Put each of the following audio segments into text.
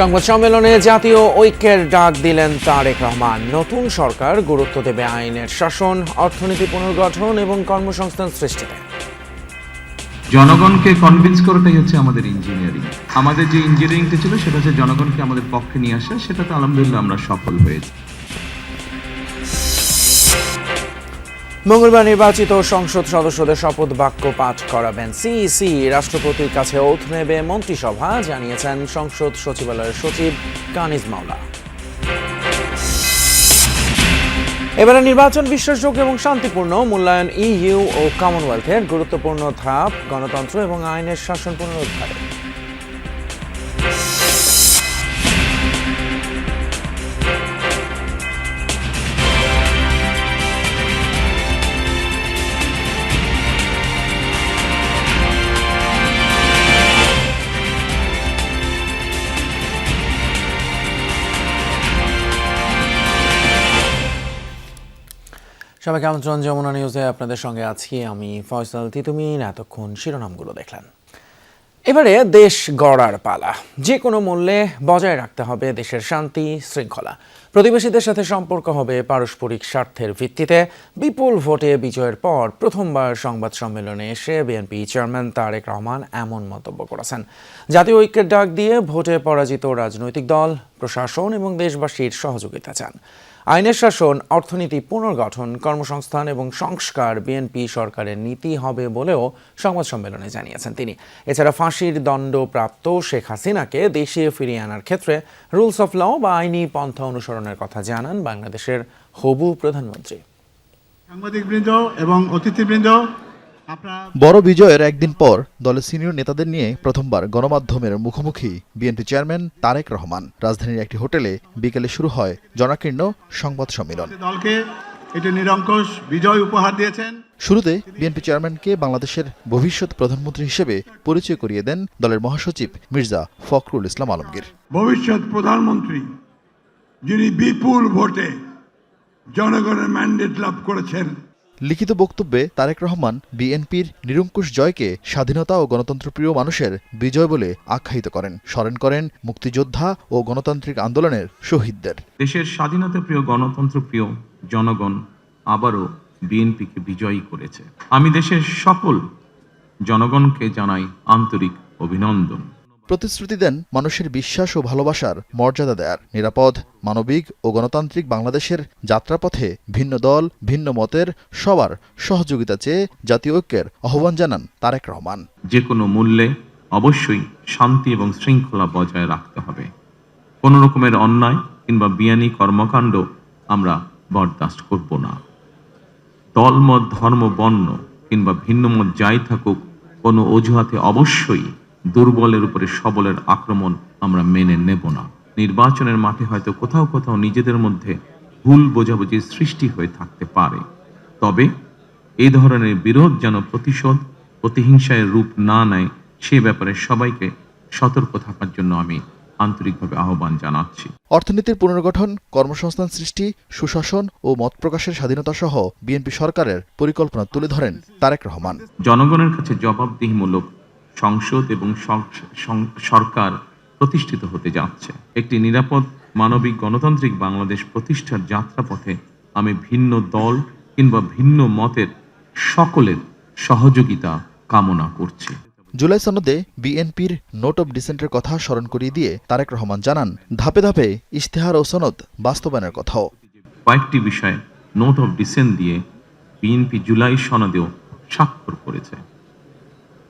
সংবাদ সম্মেলনে জাতীয় ঐক্যের ডাক দিলেন তারেক রহমান। নতুন সরকার গুরুত্ব দেবে আইনের শাসন, অর্থনীতি পুনর্গঠন এবং কর্মসংস্থান সৃষ্টিতে। জনগণকে কনভিন্স করাটাই হচ্ছে আমাদের ইঞ্জিনিয়ারিং আমাদের যে ইঞ্জিনিয়ারিংটা ছিল, সেটা হচ্ছে জনগণকে আমাদের পক্ষে নিয়ে আসা, সেটাতে আলহামদুলিল্লাহ আমরা সফল হয়েছি। মঙ্গলবার নির্বাচিত সংসদ সদস্যদের শপথ বাক্য পাঠ করাবেন সিইসি রাষ্ট্রপতির কাছে ওথ নেবে মন্ত্রিসভা, জানিয়েছেন সংসদ সচিবালয়ের সচিব কানিজ মাওলা। এবারে নির্বাচন বিশ্বাসযোগ্য এবং শান্তিপূর্ণ, মূল্যায়ন ইইউ ও কমনওয়েলথের গুরুত্বপূর্ণ ধাপ, গণতন্ত্র এবং আইনের শাসন পুনরুদ্ধারে। সবাইকে আমন্ত্রণ, যমুনা নিউজে আপনাদের সঙ্গে আছি আমি ফয়সাল তিতুমিন। এতক্ষণ শিরোনামগুলো দেখলেন। এবারে দেশ গড়ার পালা। যে কোনো মূল্যে বজায় রাখতে হবে দেশের শান্তি, শৃঙ্খলা। প্রতিবেশীদের সাথে সম্পর্ক হবে পারস্পরিক স্বার্থের ভিত্তিতে। বিপুল ভোটে বিজয়ের পর প্রথমবার সংবাদ সম্মেলনে এসে বিএনপি চেয়ারম্যান তারেক রহমান এমন মন্তব্য করেছেন। জাতীয় ঐক্যের ডাক দিয়ে ভোটে পরাজিত রাজনৈতিক দল, প্রশাসন এবং দেশবাসীর সহযোগিতা চান। আইনের শাসন, অর্থনীতি পুনর্গঠন, কর্মসংস্থান এবং সংস্কার বিএনপি সরকারের নীতি হবে বলেও সংবাদ সম্মেলনে জানিয়েছেন তিনি। এছাড়া ফাঁসির দণ্ডপ্রাপ্ত শেখ হাসিনাকে দেশে ফিরিয়ে আনার ক্ষেত্রে রুলস অফ ল বা আইনি পন্থা অনুসরণের কথা জানান বাংলাদেশের হবু প্রধানমন্ত্রী। সাংবাদিকবৃন্দ এবং অতিথিবৃন্দ বড় বিজয়ের একদিন পর দলের সিনিয়র নেতাদের নিয়ে প্রথমবার গণমাধ্যমের মুখোমুখি বিএনপি চেয়ারম্যান তারেক রহমান। রাজধানীর একটি হোটেলে বিকেলে শুরু হয় জনাকীর্ণ সংবাদ সম্মেলন। দলকে এটি নিরঙ্কুশ বিজয় উপহার দিয়েছেন। শুরুতে বিএনপি চেয়ারম্যানকে বাংলাদেশের ভবিষ্যৎ প্রধানমন্ত্রী হিসেবে পরিচয় করিয়ে দেন দলের মহাসচিব মির্জা ফখরুল ইসলাম আলমগীর। ভবিষ্যৎ প্রধানমন্ত্রী যিনি বিপুল ভোটে জনগণের ম্যান্ডেট লাভ করেছেন লিখিত বক্তব্যে তারেক রহমান বিএনপির নিরঙ্কুশ জয়কে স্বাধীনতা ও গণতন্ত্রপ্রিয় মানুষের বিজয় বলে আখ্যায়িত করেন। স্মরণ করেন মুক্তিযোদ্ধা ও গণতান্ত্রিক আন্দোলনের শহীদদের। দেশের স্বাধীনতা প্রিয় গণতন্ত্র প্রিয় জনগণ আবারও বিএনপিকে বিজয়ী করেছে। আমি দেশের সকল জনগণকে জানাই আন্তরিক অভিনন্দন। প্রতিশ্রুতি দেন মানুষের বিশ্বাস ও ভালোবাসার মর্যাদা দেয়ার। নিরাপদ, মানবিক ও গণতান্ত্রিক বাংলাদেশের যাত্রাপথে ভিন্ন দল, ভিন্ন মতের সবার সহযোগিতা চেয়ে জাতীয় ঐক্যের আহ্বান জানান তারেক রহমান। যে কোনো মূল্যে অবশ্যই শান্তি এবং শৃঙ্খলা বজায় রাখতে হবে। কোনো রকমের অন্যায় কিংবা বিয়ানি কর্মকাণ্ড আমরা বরদাস্ত করব না। দলমত ধর্ম বর্ণ কিংবা ভিন্নমত যাই থাকুক, কোনো অজুহাতে অবশ্যই দুর্বলের উপরে সবলের আক্রমণ আমরা মেনে নেব না। নির্বাচনের মাঠে হয়তো কোথাও কোথাও নিজেদের মধ্যে ভুল বোঝাবুঝির সৃষ্টি হয়ে থাকতে পারে। তবে এই ধরনের বিরোধ যেন প্রতিশোধ প্রতিহিংসায় রূপ না নেয় সে ব্যাপারে সবাইকে সতর্ক থাকার জন্য আমি আন্তরিকভাবে আহ্বান জানাচ্ছি। অর্থনীতির পুনর্গঠন কর্মসংস্থান সৃষ্টি সুশাসন ও মত প্রকাশের স্বাধীনতা সহ বিএনপি সরকারের পরিকল্পনা তুলে ধরেন তারেক রহমান। জনগণের কাছে জবাবদিহিমূলক সংসদ এবং সরকার প্রতিষ্ঠিত হতে যাচ্ছে। একটি নিরাপদ মানবিক গণতান্ত্রিক বাংলাদেশ প্রতিষ্ঠার যাত্রাপথে আমি ভিন্ন দল কিংবা ভিন্ন মতের সকলের সহযোগিতা কামনা করছি। জুলাই সনদে বিএনপির নোট অব ডিসেন্টের কথা স্মরণ করিয়ে দিয়ে তারেক রহমান জানান ধাপে ধাপে ইশতেহার ও সনদ বাস্তবায়নের কথাও। কয়েকটি বিষয়ে নোট অব ডিসেন্ট দিয়ে বিএনপি জুলাই সনদেও স্বাক্ষর করেছে।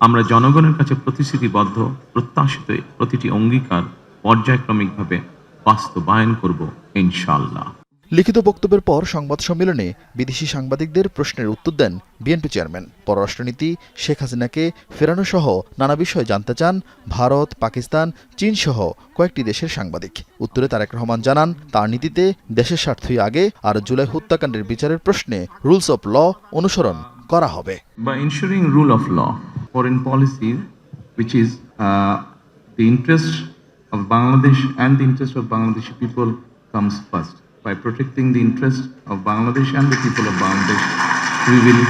আমরা জনগণের কাছে প্রতিশ্রুতিবদ্ধ প্রত্যাশিত প্রতিটি অঙ্গীকার পর্যায়ক্রমিকভাবে বাস্তবায়ন করব ইনশাল্লাহ লিখিত বক্তব্যের পর সংবাদ সম্মেলনে বিদেশি সাংবাদিকদের প্রশ্নের উত্তর দেন বিএনপি চেয়ারম্যান। পররাষ্ট্রনীতি শেখ হাসিনাকে ফেরানো সহ নানা বিষয় জানতে চান ভারত পাকিস্তান চীন সহ কয়েকটি দেশের সাংবাদিক। উত্তরে তারেক রহমান জানান তার নীতিতে দেশের স্বার্থই আগে আর জুলাই হত্যাকাণ্ডের বিচারের প্রশ্নে রুলস অফ ল অনুসরণ করা হবে। By ensuring rule of law, foreign policy, which is uh, the interest of Bangladesh and the interest of Bangladeshi people comes first. By protecting the interest of Bangladesh and the people of Bangladesh, we will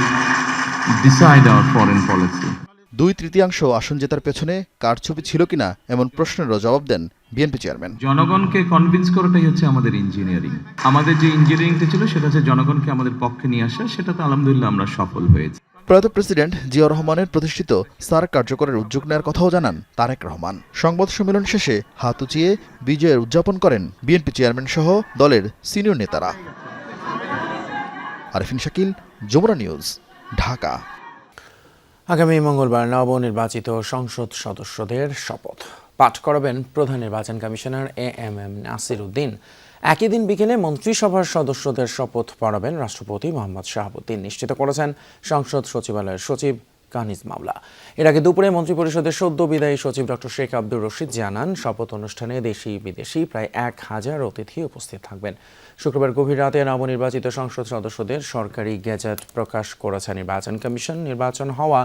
decide our foreign policy. দুই তৃতীয়াংশ আসন জেতার পেছনে কারচুপি ছিল কিনা এমন প্রশ্নেরও জবাব দেন বিএনপি চেয়ারম্যান জনগণকে কনভিন্স করাটাই হচ্ছে আমাদের ইঞ্জিনিয়ারিং আমাদের যে ইঞ্জিনিয়ারিংটা ছিল সেটা হচ্ছে জনগণকে আমাদের পক্ষে নিয়ে আসা সেটাতে আলহামদুলিল্লাহ আমরা সফল হয়েছি প্রয়াত প্রেসিডেন্ট জিয়া রহমানের প্রতিষ্ঠিত সার কার্যকরের উদ্যোগ নেওয়ার কথাও জানান তারেক রহমান। সংবাদ সম্মেলন শেষে হাত উঁচিয়ে বিজয়ের উদযাপন করেন বিএনপি চেয়ারম্যান সহ দলের সিনিয়র নেতারা। আরিফিন শাকিল, যমুনা নিউজ, ঢাকা। আগামী মঙ্গলবার নবনির্বাচিত সংসদ সদস্যদের শপথ পাঠ করাবেন প্রধান নির্বাচন commissioner A M M Nasir Uddin একই দিন বিকেলে মন্ত্রিসভার সদস্যদের শপথ পড়াবেন রাষ্ট্রপতি মোহাম্মদ শাহাবুদ্দিন, নিশ্চিত করেছেন সংসদ সচিবালয়ের সচিব কানিজ মামলা এর আগে দুপুরে মন্ত্রিপরিষদের সদ্য বিদায়ী সচিব ডক্টর শেখ আব্দুর রশিদ জানান, শপথ অনুষ্ঠানে দেশি বিদেশি প্রায় এক হাজার অতিথি উপস্থিত থাকবেন। শুক্রবার গভীর রাতে নবনির্বাচিত সংসদ সদস্যদের সরকারি গেজেট প্রকাশ করেছে নির্বাচন কমিশন। নির্বাচন হওয়া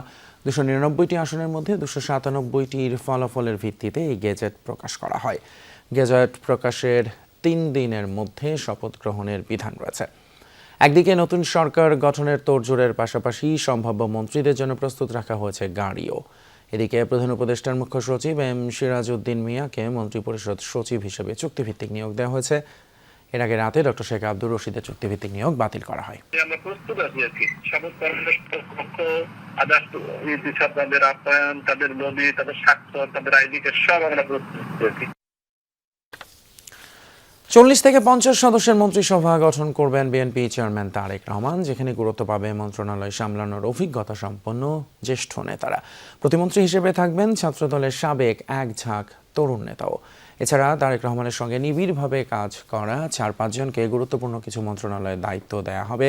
দুশো নিরানব্বইটি আসনের মধ্যে দুশো সাতানব্বইটির ফলাফলের ভিত্তিতে এই গেজেট প্রকাশ করা হয়। গেজেট প্রকাশের তিন দিনের মধ্যে শপথ গ্রহণের বিধান রয়েছে। একদিকে নতুন সরকার গঠনের তোড়জোড়ের পাশাপাশি সম্ভাব্য মন্ত্রীদের জন্য প্রস্তুত রাখা হয়েছে গাড়িও। এদিকে প্রধান উপদেষ্টার মুখ্য সচিব এম সিরাজউদ্দিন মিয়াকে মন্ত্রিপরিষদ সচিব হিসেবে চুক্তিভিত্তিক নিয়োগ দেওয়া হয়েছে। এর আগে রাতে ডক্টর শেখ আব্দুর রশিদের চুক্তিভিত্তিক নিয়োগ বাতিল করা হয়। আমরা প্রস্তুত আছি আর কি। আপ্যায়ন, তাদের তাদের স্বাক্ষর, তাদের আইডি সব আমরা প্রস্তুত আছি চল্লিশ থেকে পঞ্চাশ সদস্যের মন্ত্রিসভা গঠন করবেন বিএনপি চেয়ারম্যান তারেক রহমান, যেখানে গুরুত্ব পাবে মন্ত্রণালয় সামলানোর অভিজ্ঞতা সম্পন্ন জ্যেষ্ঠ নেতারা। প্রতিমন্ত্রী হিসেবে থাকবেন ছাত্রদলের সাবেক এক ঝাঁক তরুণ নেতাও। এছাড়া তারেক রহমানের সঙ্গে নিবিড়ভাবে কাজ করা চার পাঁচজনকে গুরুত্বপূর্ণ কিছু মন্ত্রণালয়ের দায়িত্ব দেয়া হবে।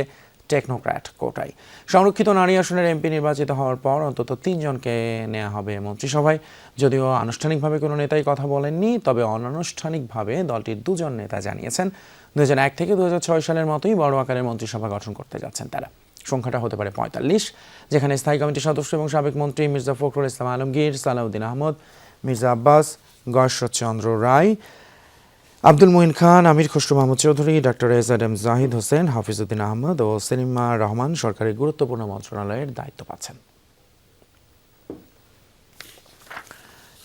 টেকনোক্র্যাট কোটায়। সংরক্ষিত নারী আসনের এমপি নির্বাচিত হওয়ার পর অন্তত তিনজনকে নেওয়া হবে মন্ত্রিসভায়। যদিও আনুষ্ঠানিকভাবে কোনো নেতাই কথা বলেননি, তবে অনানুষ্ঠানিকভাবে দলটির দুজন নেতা জানিয়েছেন দু এক থেকে দু হাজার ছয় সালের মতোই বড় আকারের মন্ত্রিসভা গঠন করতে যাচ্ছেন তারা। সংখ্যাটা হতে পারে পঁয়তাল্লিশ, যেখানে স্থায়ী কমিটির সদস্য এবং সাবেক মন্ত্রী Mirza Fakhrul Islam Alamgir, Salahuddin Ahmed, Mirza Abbas, Gayeshwar Chandra Roy Abdul Moyeen Khan, Amir Khasru Mahmud Chowdhury doctor A Z M Zahid Hossain, Hafizuddin Ahmed ও সেলিমা রহমান সরকারি গুরুত্বপূর্ণ মন্ত্রণালয়ের দায়িত্ব পাচ্ছেন।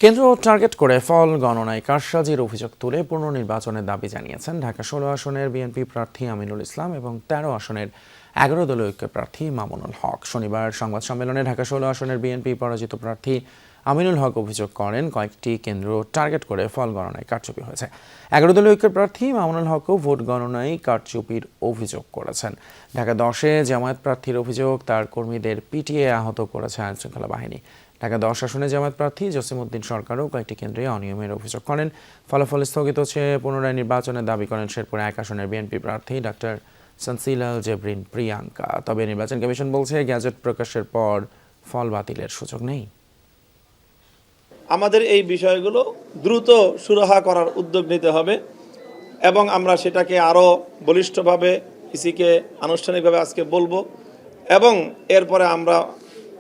কেন্দ্র টার্গেট করে ফল গণনায় কারসাজির অভিযোগ তুলে পুনর্নির্বাচনের দাবি জানিয়েছেন ঢাকা ষোলো আসনের বিএনপি প্রার্থী আমিনুল ইসলাম এবং তেরো আসনের এগারো দলীয় ঐক্য প্রার্থী মামুনুল হক। শনিবার সংবাদ সম্মেলনে ঢাকা ষোলো আসনের বিএনপি পরাজিত প্রার্থী আমিনুল হক অভিযোগ করেন, কয়েকটি কেন্দ্র টার্গেট করে ফল গণনায় কারচুপি হয়েছে। এগারো দলীয় ঐক্যের প্রার্থী মামুনুল হকও ভোট গণনায় কারচুপির অভিযোগ করেছেন। ঢাকা দশে জামায়াত প্রার্থীর অভিযোগ তার কর্মীদের পিটিয়ে আহত করেছে আইনশৃঙ্খলা বাহিনী। ঢাকা দশ আসনে জামায়াত প্রার্থী জসিমউদ্দিন সরকারও কয়েকটি কেন্দ্রে অনিয়মের অভিযোগ করেন। ফলাফল স্থগিত হচ্ছে, পুনরায় নির্বাচনের দাবি করেন শেরপুর এক আসনের বিএনপি প্রার্থী ডাক্তার সানসিলাল জেবরিন প্রিয়াঙ্কা। তবে নির্বাচন কমিশন বলছে, গ্যাজেট প্রকাশের পর ফল বাতিলের সুযোগ নেই। আমাদের এই বিষয়গুলো দ্রুত সুরাহা করার উদ্যোগ নিতে হবে এবং আমরা সেটাকে আরও বলিষ্ঠভাবে ইসিকে আনুষ্ঠানিকভাবে আজকে বলব এবং এরপরে আমরা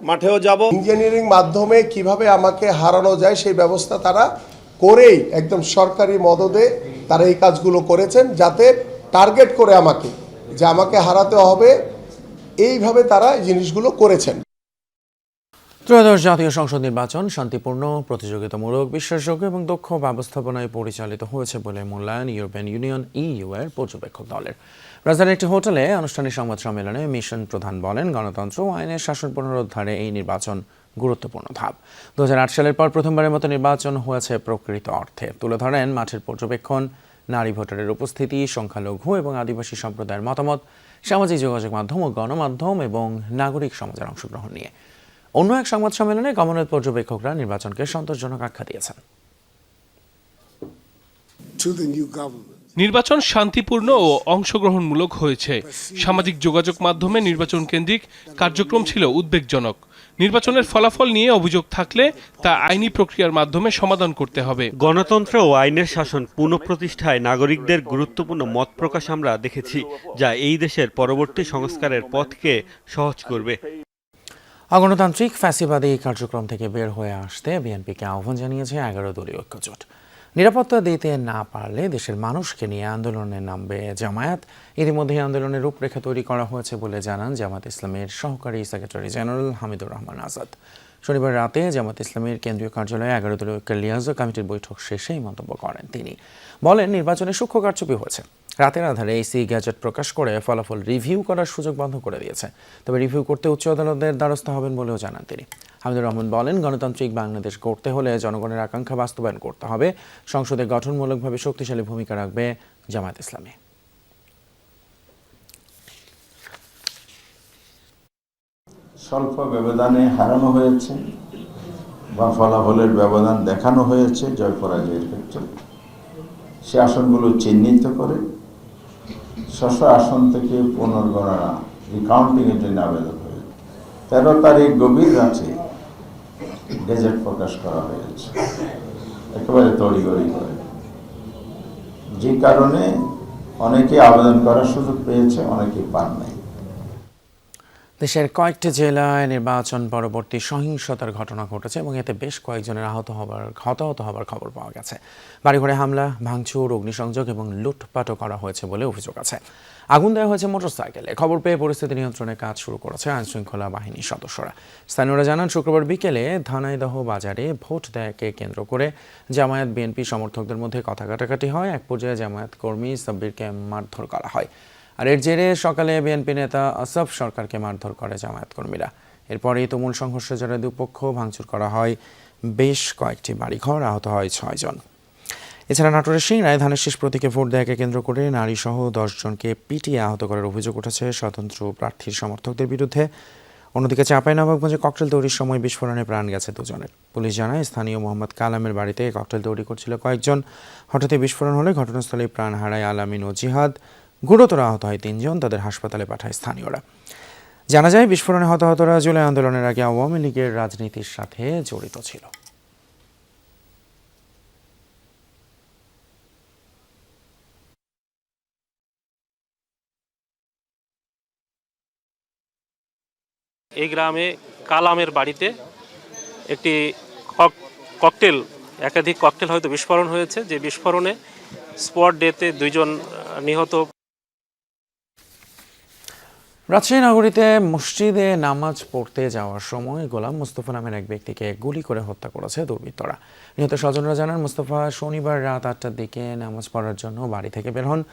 মাঠেও যাব। ইঞ্জিনিয়ারিং মাধ্যমে কীভাবে আমাকে হারানো যায় সেই ব্যবস্থা তারা করেই একদম সরকারি মদদে তারা এই কাজগুলো করেছেন যাতে টার্গেট করে আমাকে যে আমাকে হারাতে হবে। এইভাবে তারা জিনিসগুলো করেছেন। ত্রয়োদশ জাতীয় সংসদ নির্বাচন শান্তিপূর্ণ, প্রতিযোগিতামূলক, বিশ্বাসযোগ্য এবং দক্ষ ব্যবস্থাপনায় পরিচালিত হয়েছে বলে মূল্যায়ন ইউরোপিয়ান ইউনিয়ন ইইউ এর পর্যবেক্ষক দলের। রাজধানীর একটি হোটেলে আনুষ্ঠানিক সংবাদ সম্মেলনে মিশন প্রধান বলেন, গণতন্ত্র ও আইনের শাসন পুনরুদ্ধারে এই নির্বাচন গুরুত্বপূর্ণ ধাপ। দু হাজার আট সালের পর প্রথমবারের মতো নির্বাচন হয়েছে প্রকৃত অর্থে। তুলে ধরেন, মাঠের পর্যবেক্ষণ, নারী ভোটারের উপস্থিতি, সংখ্যালঘু এবং আদিবাসী সম্প্রদায়ের মতামত, সামাজিক যোগাযোগ মাধ্যম ও গণমাধ্যম এবং নাগরিক সমাজের অংশগ্রহণ নিয়ে। অন্য এক সংবাদ সম্মেলনে কমনওয়েলথ পর্যবেক্ষকরা নির্বাচনকে সন্তোষজনক আখ্যা দিয়েছেন. নির্বাচন শান্তিপূর্ণ ও অংশগ্রহণমূলক হয়েছে। সামাজিক যোগাযোগ মাধ্যমে নির্বাচন কেন্দ্রিক কার্যক্রম ছিল উদ্বেগজনক। নির্বাচনের ফলাফল নিয়ে অভিযোগ থাকলে তা আইনি প্রক্রিয়ার মাধ্যমে সমাধান করতে হবে। গণতন্ত্র ও আইনের শাসন পুনঃপ্রতিষ্ঠায় নাগরিকদের গুরুত্বপূর্ণ মত প্রকাশ আমরা দেখেছি যা এই দেশের পরবর্তী সংস্কারের পথকে সহজ করবে। অগণতান্ত্রিক ফ্যাসিবাদী কার্যক্রম থেকে বের হয়ে আসতে বিএনপিকে আহ্বান জানিয়েছে এগারো দলীয় ঐক্যজোট। নিরাপত্তা দিতে না পারলে দেশের মানুষকে নিয়ে আন্দোলনে নামবে জামায়াত। ইতিমধ্যে আন্দোলনের রূপরেখা তৈরি করা হয়েছে বলে জানান জামাত ইসলামের সহকারী সেক্রেটারি জেনারেল হামিদুর রহমান আজাদ। শনিবার রাতে জামাত ইসলামের কেন্দ্রীয় কার্যালয়ে এগারো দলীয় লিয়াজো কমিটির বৈঠক শেষে এই মন্তব্য করেন তিনি। বলেন, নির্বাচনে সূক্ষ্ম কারচুপি হয়েছে। রাতের আধারে এসি গ্যাজেট প্রকাশ করে ফলাফল রিভিউ করার সুযোগ বন্ধ করে দিয়েছে। তবে রিভিউ করতে উচ্চ আদালতের দ্বারস্থ হবেন বলেও জানান তিনি। হামিদুর রহমান বলেন, গণতান্ত্রিক বাংলাদেশ গড়তে হলে জনগণের আকাঙ্ক্ষা বাস্তবায়ন করতে হবে। সংসদে গঠনমূলকভাবে শক্তিশালী ভূমিকা রাখবে জামায়াত ইসলামী। স্বল্প ব্যবধানে হারানো হয়েছে বা ফলাফলের ব্যবধান দেখানো হয়েছে জয় পরাজয়ের ক্ষেত্রে। সে আসনগুলো চিহ্নিত করে শশ আসন থেকে পুনর্গণনা রিকাউন্টিংয়ের জন্য আবেদন হয়েছে। তেরো তারিখ গভীর রাতে গেজেট প্রকাশ করা হয়েছে। একেবারে তড়িগড়ি করে। যে কারণে অনেকে আবেদন করার সুযোগ পেয়েছে, অনেকে পান নাই দেশের কয়েকটি জেলায় নির্বাচন পরবর্তী সহিংসতার ঘটনা ঘটেছে এবং এতে বেশ কয়েকজনের আহত হবার, হতাহত হবার খবর পাওয়া গেছে। বাড়িঘরে হামলা, ভাঙচুর, অগ্নিসংযোগ এবং লুটপাটও করা হয়েছে বলে অভিযোগ আছে। আগুন দেওয়া হয়েছে মোটরসাইকেলে। খবর পেয়ে পরিস্থিতি নিয়ন্ত্রণে কাজ শুরু করেছে আইনশৃঙ্খলা বাহিনীর সদস্যরা। স্থানীয়রা জানান, শুক্রবার বিকেলে ধানাইদহ বাজারে ভোট দেয়কে কেন্দ্র করে জামায়াত বিএনপি সমর্থকদের মধ্যে কথা কাটাকাটি হয়। এক পর্যায়ে জামায়াত কর্মী সাব্বিরকে মারধর করা হয়। আর এর জেরে সকালে বিএনপি নেতা আসফ সরকারকে মারধর করে জামায়াত কর্মীরা এরপরেই তুমুল সংঘর্ষে জড়ে দুপক্ষ ভাঙচুর করা হয়। বেশ কয়েকটি বাড়িঘর আহত হয় ছয়জন এছাড়া নাটোরের সিংড়ায় ধানের শেষ প্রতীকে ভোট দেয়াকে কেন্দ্র করে নারী সহ দশজনকে পিটিয়ে আহত করার অভিযোগ উঠেছে স্বতন্ত্র প্রার্থীর সমর্থকদের বিরুদ্ধে। অন্যদিকে চাঁপাইনবাবগঞ্জে ককটেল তৈরির সময় বিস্ফোরণে প্রাণ গেছে দুজনের। পুলিশ জানায় স্থানীয় মোহাম্মদ কালামের বাড়িতে ককটেল তৈরি করছিল কয়েকজন। হঠাৎই বিস্ফোরণ হলে ঘটনাস্থলে প্রাণ হারায় আলামিন ও জিহাদ। গুরুতর আহত হয় তিনজন, তাদের হাসপাতালে পাঠায় স্থানীয়রা। জানা যায়, বিস্ফোরণে হতাহতরা জুলাই আন্দোলনের আগে আওয়ামী লীগের রাজনীতির সাথে জড়িত ছিল। এই গ্রামে কালামের বাড়িতে একটি কক- ককটেল, একাধিক ককটেল হয়তো বিস্ফোরণ হয়েছে। যে বিস্ফোরণে স্পট ডেতে দুইজন নিহত রাজশাহী নগরীতে মসজিদে নামাজ পড়তে যাওয়ার সময় গোলাম মুস্তফা নামের এক ব্যক্তিকে গুলি করে হত্যা করেছে দুর্বৃত্তরা। নিহত স্বজনরা জানান, মুস্তফা শনিবার রাত আটটার দিকে নামাজ পড়ার জন্য বাড়ি থেকে বের হন।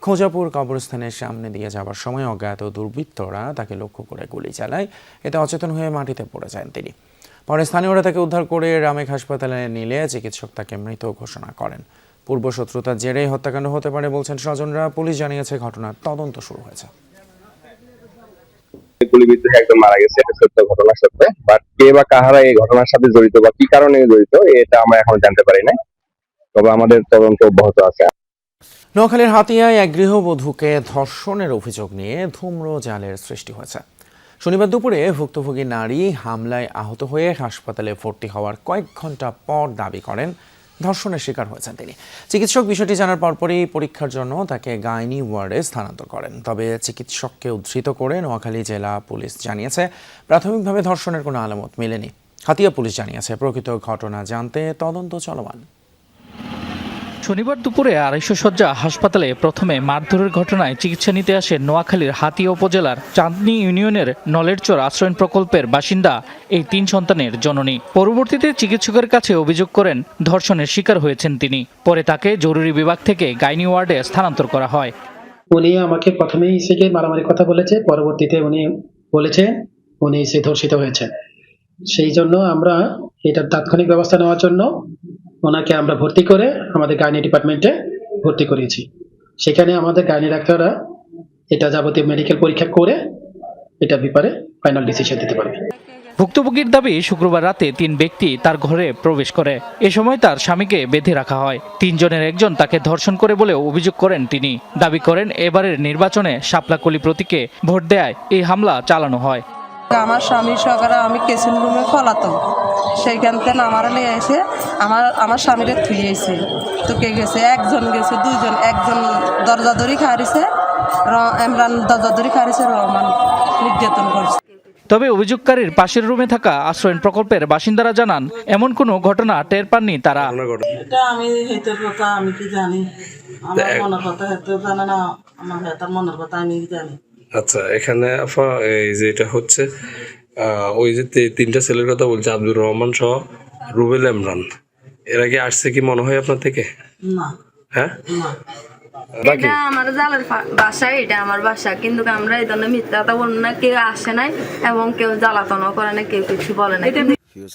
খোঁজাপুর কবরস্থানের সামনে দিয়ে যাওয়ার সময় অজ্ঞাত দুর্বৃত্তরা তাকে লক্ষ্য করে গুলি চালায়। এতে অচেতন হয়ে মাটিতে পড়ে যান তিনি। পরে স্থানীয়রা তাকে উদ্ধার করে রামেক হাসপাতালে নিলে চিকিৎসক তাকে মৃত ঘোষণা করেন। পূর্ব শত্রুতার জেরেই হত্যাকাণ্ড হতে পারে বলছেন স্বজনরা। পুলিশ জানিয়েছে, ঘটনার তদন্ত শুরু হয়েছে। গুলিবিদ্ধ হয়ে একজন মারা গেছে, এটা সত্য ঘটনা সত্য। বাট কে বা কাহারা এই ঘটনার সাথে জড়িত বা কি কারণে জড়িত, এটা আমরা এখন জানতে পারি না তবে আমাদের তদন্ত অব্যাহত আছে। নোয়াখালীর হাতিয়ায় এক গৃহবধূকে ধর্ষণের অভিযোগ নিয়ে ধূম্র জালের সৃষ্টি হয়েছে। শনিবার দুপুরে ভুক্তভোগী নারী হামলায় আহত হয়ে হাসপাতালে ভর্তি হওয়ার কয়েক ঘণ্টা পর দাবি করেন ধর্ষণের শিকার হয়েছেন তিনি। চিকিৎসক বিষয়টি জানার পরপরই পরীক্ষার জন্য তাকে গাইনি ওয়ার্ডে স্থানান্তর করেন। তবে চিকিৎসককে উদ্ধৃত করে নোয়াখালী জেলা পুলিশ জানিয়েছে, প্রাথমিকভাবে ধর্ষণের কোনো আলামত মেলেনি। হাতিয়া পুলিশ জানিয়েছে, প্রকৃত ঘটনা জানতে তদন্ত চলমান। শনিবার দুপুরে আড়াইশো শয্যা হাসপাতালে প্রথমে মারধরের ঘটনায় চিকিৎসা নিতে আসে নোয়াখালীর হাতিয়া উপজেলার চাঁদনি ইউনিয়নের নলেরচর আশ্রয়ণ প্রকল্পের বাসিন্দা, এই তিন সন্তানের জননী। পরবর্তীতে চিকিৎসকের কাছে অভিযোগ করেন, ধর্ষণের শিকার হয়েছেন তিনি। পরে তাকে জরুরি বিভাগ থেকে গাইনি ওয়ার্ডে স্থানান্তর করা হয়। উনি আমাকে প্রথমেই থেকে মারামারি কথা বলেছে, পরবর্তীতে উনি বলেছে উনি সে ধর্ষিত হয়েছে সেই জন্য আমরা এটার তাৎক্ষণিক ব্যবস্থা নেওয়ার জন্য ওনাকে আমরা ভর্তি করে আমাদের গাইনি ডিপার্টমেন্টে ভর্তি করিয়েছি। সেখানে আমাদের গাইনি ডাক্তাররা এটা যাবতীয় মেডিকেল পরীক্ষা করে এটা ব্যাপারে ফাইনাল ডিসিশন দিতে পারবে। ভুক্তভোগীর দাবি, শুক্রবার রাতে তিন ব্যক্তি তার ঘরে প্রবেশ করে। এ সময় তার স্বামীকে বেঁধে রাখা হয়। তিনজনের একজন তাকে ধর্ষণ করে বলে অভিযোগ করেন তিনি। দাবি করেন, এবারের নির্বাচনে শাপলাকলি প্রতীকে ভোট দেয় এই হামলা চালানো হয়। আমার স্বামী সহকারে আমি কেসিন রুমে ফলাতাম সেইখান থেকে আমার নিয়ে এসে আমার আমার স্বামীরে থুইয়েছে তো কে গেছে? একজন গেছে দুইজন একজন দরজা দড়ি খারিছে এমরান দরজা দড়ি খারিছে রহমান নির্যাতন করছে। তবে অভিযোগকারীর পাশের রুমে থাকা আশ্রয়ণ প্রকল্পের বাসিন্দারা জানান এমন কোনো ঘটনা টের পাননি তারা। এটা আমি হেতে কথা আমি কি জানি? আমার মনের কথা হেতে জানে না আমার হেতার মনের কথা আমি জানি। আচ্ছা এখানে আপা এই যে এটা হচ্ছে আহ, ওই যে তি- তিনটা ছেলের কথা বলছে আব্দুর রহমান সহ রুবেল ইমরান। এর আগে আসছে কি মনে হয় আপনার থেকে? না। হ্যাঁ? এটা আমার জালের বাসা এটা আমার বাসা। কিন্তু আমরা এই ধরনের না কেউ আসে নাই এবং কেউ জ্বালাতনও করে না কেউ কিছু বলে না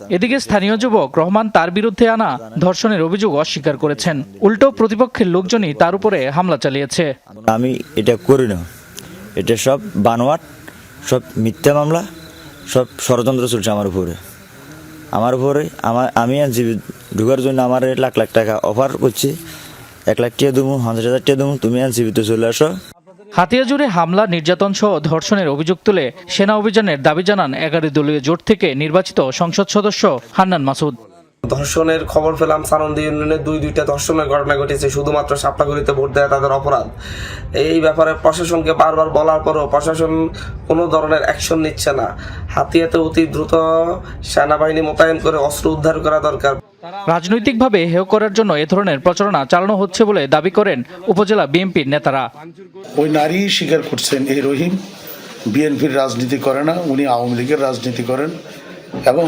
এদিকে স্থানীয় যুবক রহমান তার বিরুদ্ধে আনা ধর্ষণের অভিযোগ অস্বীকার করেছেন। উল্টো প্রতিপক্ষের লোকজনই তার উপরে হামলা চালিয়েছে। আমি এটা করি না। এটা সব বানোয়াট, সব মিথ্যা মামলা, সব ষড়যন্ত্র চলছে আমার উপরে। আমার উপরে আমার, আমি আইনজীবী ঢুকার জন্য আমার লাখ লাখ টাকা অফার করছি। এক লাখ টাকা দেবো, পঞ্চাশ হাজার টাকা দেবো, তুমি আইনজীবীতে চলে আসো। হাতিয়া জুড়ে হামলা, নির্যাতন সহ ধর্ষণের অভিযোগ তুলে সেনা অভিযানের দাবি জানান এগারো দলীয় জোট থেকে নির্বাচিত সংসদ সদস্য হান্নান মাসুদ। ধর্ষণের খবর পেলাম সানন্দি ইউনিয়নে দুই দুইটা ধর্ষণের ঘটনা ঘটেছে শুধুমাত্র সাপটাগুড়িতে ভোট দেওয়া তাদের অপরাধ। এই ব্যাপারে প্রশাসনকে বারবার বলার পরও প্রশাসন কোনো ধরনের অ্যাকশন নিচ্ছে না। হাতিয়াতে অতি দ্রুত সেনাবাহিনী মোতায়েন করে অস্ত্র উদ্ধার করা দরকার। রাজনৈতিকভাবে হেয় করার জন্য এ ধরনের প্রচারণা চালানো হচ্ছে বলে দাবি করেন উপজেলা বিএনপির নেতারা। ওই নারী স্বীকার করছেন এই রহিম। বিএনপির রাজনীতি করে না উনি আওয়ামী লীগের রাজনীতি করেন এবং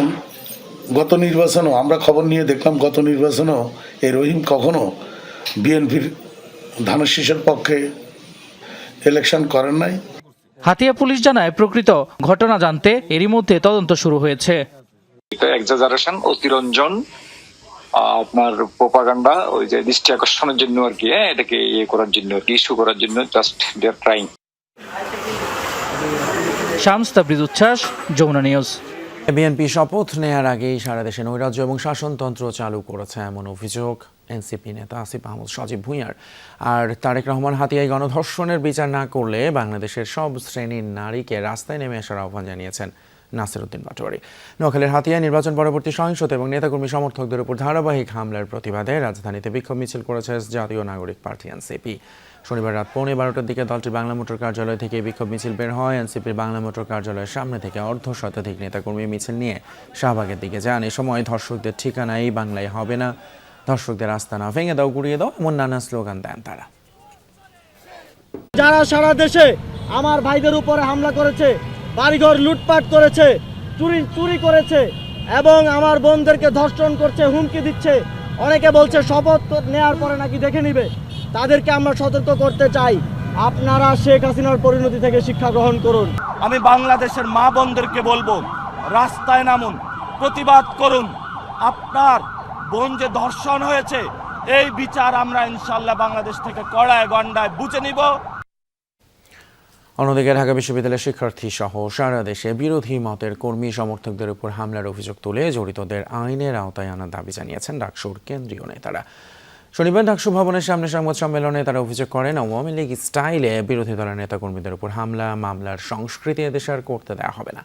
গত নির্বাচনও আমরা খবর নিয়ে দেখলাম গত নির্বাচনও এই রহিম কখনো বিএনপির ধানের শীষের পক্ষে ইলেকশন করেন নাই। হাতিয়া পুলিশ জানায় প্রকৃত ঘটনা জানতে এরই মধ্যে তদন্ত শুরু হয়েছে। এক্সাজারেশন অতিরঞ্জন আহ, আপনার প্রোপাগান্ডা ওই যে দৃষ্টি আকর্ষণের জন্য আর কি হ্যাঁ এটাকে ইয়ে করার জন্য আর ইস্যু করার জন্য just they are trying Shams Tabriz উচ্ছ্বাস যমুনা নিউজ। বিএনপি শপথ নেয়ার আগেই সারা দেশে নৈরাজ্য এবং শাসনতন্ত্র চালু করেছে এমন অভিযোগ এনসিপি নেতা আসিফ আহমদ সজীব ভুঁইয়ার। আর তারেক রহমান হাতিয়ায় গণধর্ষণের বিচার না করলে বাংলাদেশের সব শ্রেণির নারীকে রাস্তায় নেমে আসার আহ্বান জানিয়েছেন নাসির উদ্দিন পাটোয়ারি। নোয়াখালীর হাতিয়ায় নির্বাচন পরবর্তী সহিংসতা এবং নেতাকর্মী সমর্থকদের উপর ধারাবাহিক হামলার প্রতিবাদে রাজধানীতে বিক্ষোভ মিছিল করেছে জাতীয় নাগরিক পার্টি এনসিপি। শনিবার রাত পৌনে বারোটার দিকে দলটি বাংলা মোটর কার্যালয় থেকে বিক্ষোভ মিছিল বের হয়। এনসিপির বাংলা মোটর কার্যালয়ের সামনে থেকে অর্ধ শতাধিক নেতাকর্মী মিছিল নিয়ে শাহবাগের দিকে যান। এ সময় ধর্ষকদের ঠিকানা এই বাংলায় হবে না। ধর্ষকদের আস্তানা ভেঙে দাও, গুড়িয়ে দাও, এমন নানা স্লোগান দেন তারা। যারা সারা দেশে আমার ভাইদের উপরে হামলা করেছে, বাড়িঘর লুটপাট করেছে, চুরি চুরি করেছে এবং আমার বোনদেরকে ধর্ষণ করছে, হুমকি দিচ্ছে, অনেকে বলছে শপথ নেয়ার পরে নাকি দেখে নিবে। তাদেরকে আমরা সতর্ক করতে চাই। আপনারা শেখ হাসিনার পরিণতি থেকে শিক্ষা গ্রহণ করুন। আমি বাংলাদেশের মা বোনদেরকে বলব রাস্তায় নামুন প্রতিবাদ করুন। আপনার বোন যে ধর্ষণ হয়েছে এই বিচার আমরা ইনশাল্লাহ বাংলাদেশ থেকে কড়ায় গন্ডায় বুঝে নিব। অন্যদিকে ঢাকা বিশ্ববিদ্যালয়ের শিক্ষার্থী সহ সারা দেশে বিরোধী মতের কর্মী সমর্থকদের উপর হামলার অভিযোগ তুলে জড়িতদের আইনের আওতায় আনার দাবি জানিয়েছেন ডাকসুর কেন্দ্রীয় নেতারা। শনিবার ডাকসু ভবনের সামনে সংবাদ সম্মেলনে তারা অভিযোগ করেন, আওয়ামী লীগ স্টাইলে বিরোধী দলের নেতাকর্মীদের উপর হামলা, মামলার সংস্কৃতি এদেশে আর করতে দেওয়া হবে না।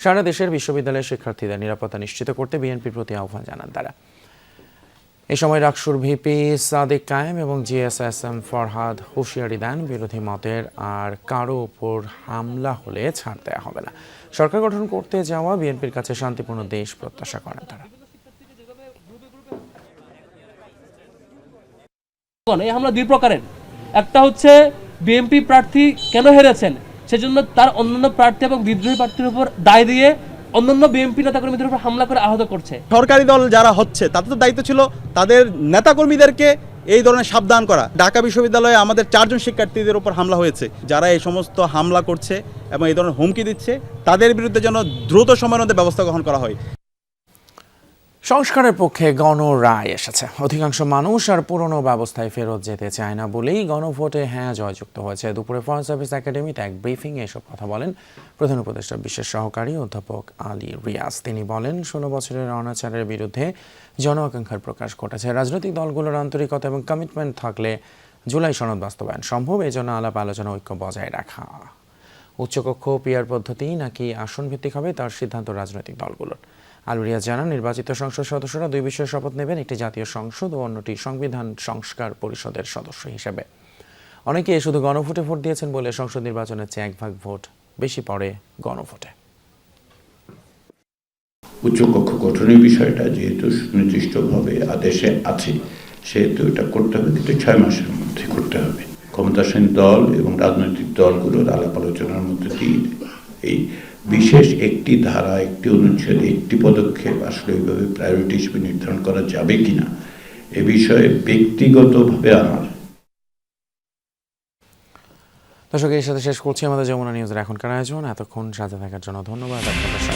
সারা দেশের বিশ্ববিদ্যালয়ের শিক্ষার্থীদের নিরাপত্তা নিশ্চিত করতে বিএনপির প্রতি আহ্বান জানান তারা। এ সময় রাকসুর ভিপি সাদিক কায়েম এবং জিএসএসএম ফরহাদ হুঁশিয়ারি দেন। বিরোধী মতের আর কারও উপর হামলা হলে ছাড় দেওয়া হবে না। সরকার গঠন করতে যাওয়া বিএনপির কাছে শান্তিপূর্ণ দেশ প্রত্যাশা করেন তারা। এই হামলা দুই প্রকারের। একটা হচ্ছে বিএনপি প্রার্থী কেন হেরেছেন? সেজন্য তার অন্যান্য প্রার্থী এবং বিদ্রোহী প্রার্থীর উপর দায় দিয়ে অন্যান্য বিএনপি নেতাকর্মীদের উপর হামলা করে আহত করছে। সরকারি দল যারা হচ্ছে, তাদের তো দায়িত্ব ছিল তাদের নেতাকর্মীদেরকে এই ধরনের সাবধান করা। ঢাকা বিশ্ববিদ্যালয়ে আমাদের চারজন শিক্ষার্থীদের উপর হামলা হয়েছে। যারা এই সমস্ত হামলা করছে এবং এই ধরনের হুমকি দিচ্ছে, তাদের বিরুদ্ধে যেন দ্রুত সময়ের মধ্যে ব্যবস্থা গ্রহণ করা হয়। সংস্কারের পক্ষে গণ রায় এসেছে। অধিকাংশ মানুষ আর পুরনো ব্যবস্থায় ফেরত যেতে চায় না বলেই গণভোটে হ্যাঁ জয়যুক্ত হয়েছে। দুপুরে ফরেন সার্ভিস একাডেমিতে এক ব্রিফিংয়ে এসব কথা বলেন প্রধান উপদেষ্টা, বিশেষ সহকারী অধ্যাপক আলী রিয়াজ। তিনি বলেন, ষোলো বছরের অনাচারের বিরুদ্ধে জন আকাঙ্ক্ষার প্রকাশ ঘটেছে। রাজনৈতিক দলগুলোর আন্তরিকতা এবং কমিটমেন্ট থাকলে জুলাই সনদ বাস্তবায়ন সম্ভব এই জন্য আলাপ আলোচনা ঐক্য বজায় রাখা। উচ্চকক্ষ পিয়ার পদ্ধতি নাকি আসন ভিত্তিক হবে, তার সিদ্ধান্ত রাজনৈতিক দলগুলোর। আলুরিয়া জানান, নির্বাচিত সংসদ সদস্যরা দুই বিষয়ে শপথ নেবেন, একটি জাতীয় সংসদ ও অন্যটি সংবিধান সংস্কার পরিষদের সদস্য হিসেবে। অনেকে শুধু গণভোটে ভোট দিয়েছেন বলে সংসদ নির্বাচনের চেয়ে এক ভাগ ভোট বেশি পড়ে গণভোটে। উচ্চকক্ষ গঠনের বিষয়টা যেহেতু সুনির্দিষ্টভাবে আদেশে আছে, সেহেতু এটা করতে হবে, কিন্তু ছয় মাসের মধ্যে করতে হবে। ক্ষমতাসীন দল এবং রাজনৈতিক দলগুলোর আলাপ আলোচনার মধ্যে দিয়ে এই বিশেষ একটি ধারা, একটি অনুচ্ছেদ, একটি পদক্ষেপ আসলে ওইভাবে প্রায়োরিটি হিসেবে নির্ধারণ করা যাবে কিনা, এ বিষয়ে ব্যক্তিগতভাবে আমার দর্শক, এর সাথে শেষ করছি আমাদের যমুনা নিউজের এখনকার আয়োজন। এতক্ষণ সাথে থাকার জন্য ধন্যবাদ। আপনাদের